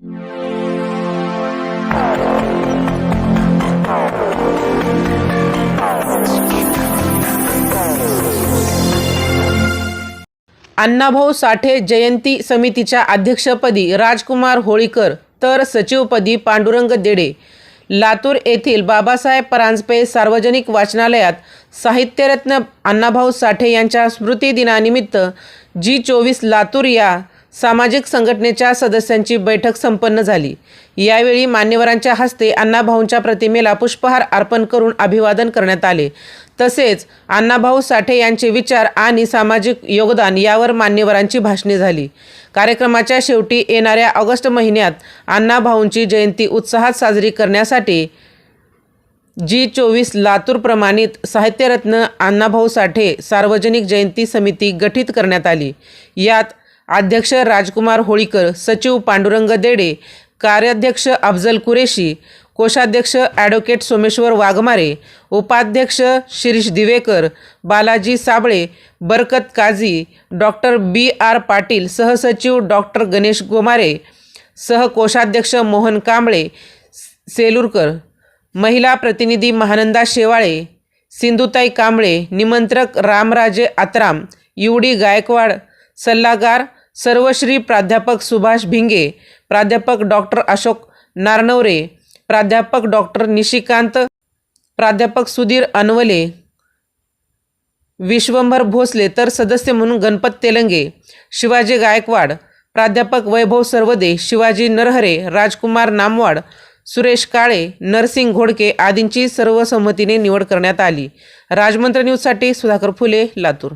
अण्णाभाऊ साठे जयंती समितीच्या अध्यक्षपदी राजकुमार होळीकर तर सचिवपदी पांडुरंग देडे. लातूर येथील बाबासाहेब परांजपे सार्वजनिक वाचनालयात साहित्यरत्न अण्णाभाऊ साठे यांच्या स्मृतिदिनानिमित्त जी चोवीस लातूर या सामाजिक संघटनेच्या सदस्यांची बैठक संपन्न झाली. यावेळी मान्यवरांच्या हस्ते अण्णाभाऊंच्या प्रतिमेला पुष्पहार अर्पण करून अभिवादन करण्यात आले. तसेच अण्णाभाऊ साठे यांचे विचार आणि सामाजिक योगदान यावर मान्यवरांची भाषणे झाली. कार्यक्रमाच्या शेवटी येणाऱ्या ऑगस्ट महिन्यात अण्णाभाऊंची जयंती उत्साहात साजरी करण्यासाठी जी चोवीस लातूर प्रमाणित साहित्यरत्न अण्णाभाऊ साठे सार्वजनिक जयंती समिती गठीत करण्यात आली. यात अध्यक्ष राजकुमार होळीकर सचिव पांडुरंग देडे कार्याध्यक्ष अफजल कुरेशी कोषाध्यक्ष ॲडव्होकेट सोमेश्वर वाघमारे उपाध्यक्ष Shirish Divekar Balaji Sable Barkat Kazi doctor B R Patil सहसचिव डॉक्टर गणेश गोमारे सहकोषाध्यक्ष मोहन कांबळे सेलूरकर महिला प्रतिनिधी महानंदा शेवाळे सिंधुताई कांबळे निमंत्रक रामराजे आत्राम युडी गायकवाड सल्लागार सर्वश्री प्राध्यापक सुभाष भिंगे प्राध्यापक डॉक्टर अशोक नारनवरे प्राध्यापक डॉक्टर निशिकांत प्राध्यापक सुधीर अनवले विश्वंभर भोसले तर सदस्य म्हणून गणपत तेलंगे शिवाजी गायकवाड प्राध्यापक वैभव सर्वदे शिवाजी नरहरे राजकुमार नामवाड सुरेश काळे नरसिंग घोडके आदींची सर्वसंमतीने निवड करण्यात आली. राजमंत्र न्यूजसाठी सुधाकर फुले लातूर.